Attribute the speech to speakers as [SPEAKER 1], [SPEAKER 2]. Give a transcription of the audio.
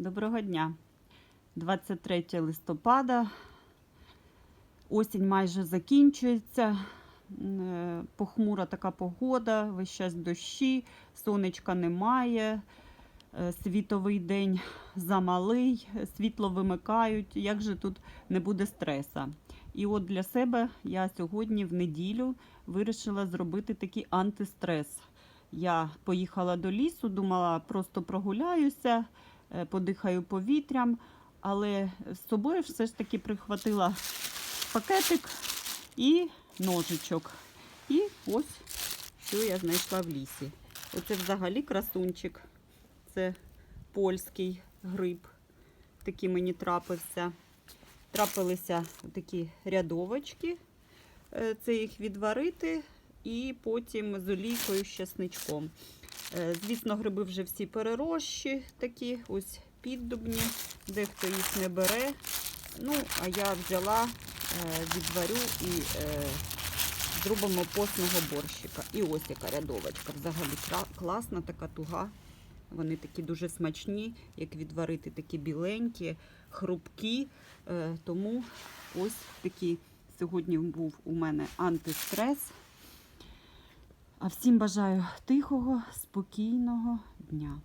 [SPEAKER 1] Доброго дня. 23 листопада. Осінь майже закінчується. Е, Похмура така погода, весь час дощі, сонечка немає. е, Світовий день замалий, світло вимикають. Як же тут не буде стреса? І от для себе я сьогодні в неділю вирішила зробити такий антистрес. Я поїхала до лісу, думала, просто прогуляюся, подихаю повітрям, але з собою все ж таки прихватила пакетик і ножичок. І ось що я знайшла в лісі. Оце взагалі красунчик. Це польський гриб. Такий мені трапився. Трапилися такі рядовочки. Е, Це їх відварити і потім з олійкою з чесничком. Е, Звісно, гриби вже всі перерощі, такі, ось піддубні, дехто їх не бере. Ну, а я взяла, е, відварю і е, зробимо постного борщика. І ось яка рядовочка. Взагалі класна, така туга. Вони такі дуже смачні, як відварити, такі біленькі, хрупкі. Тому ось такий сьогодні був у мене антистрес. А всім бажаю тихого, спокійного дня.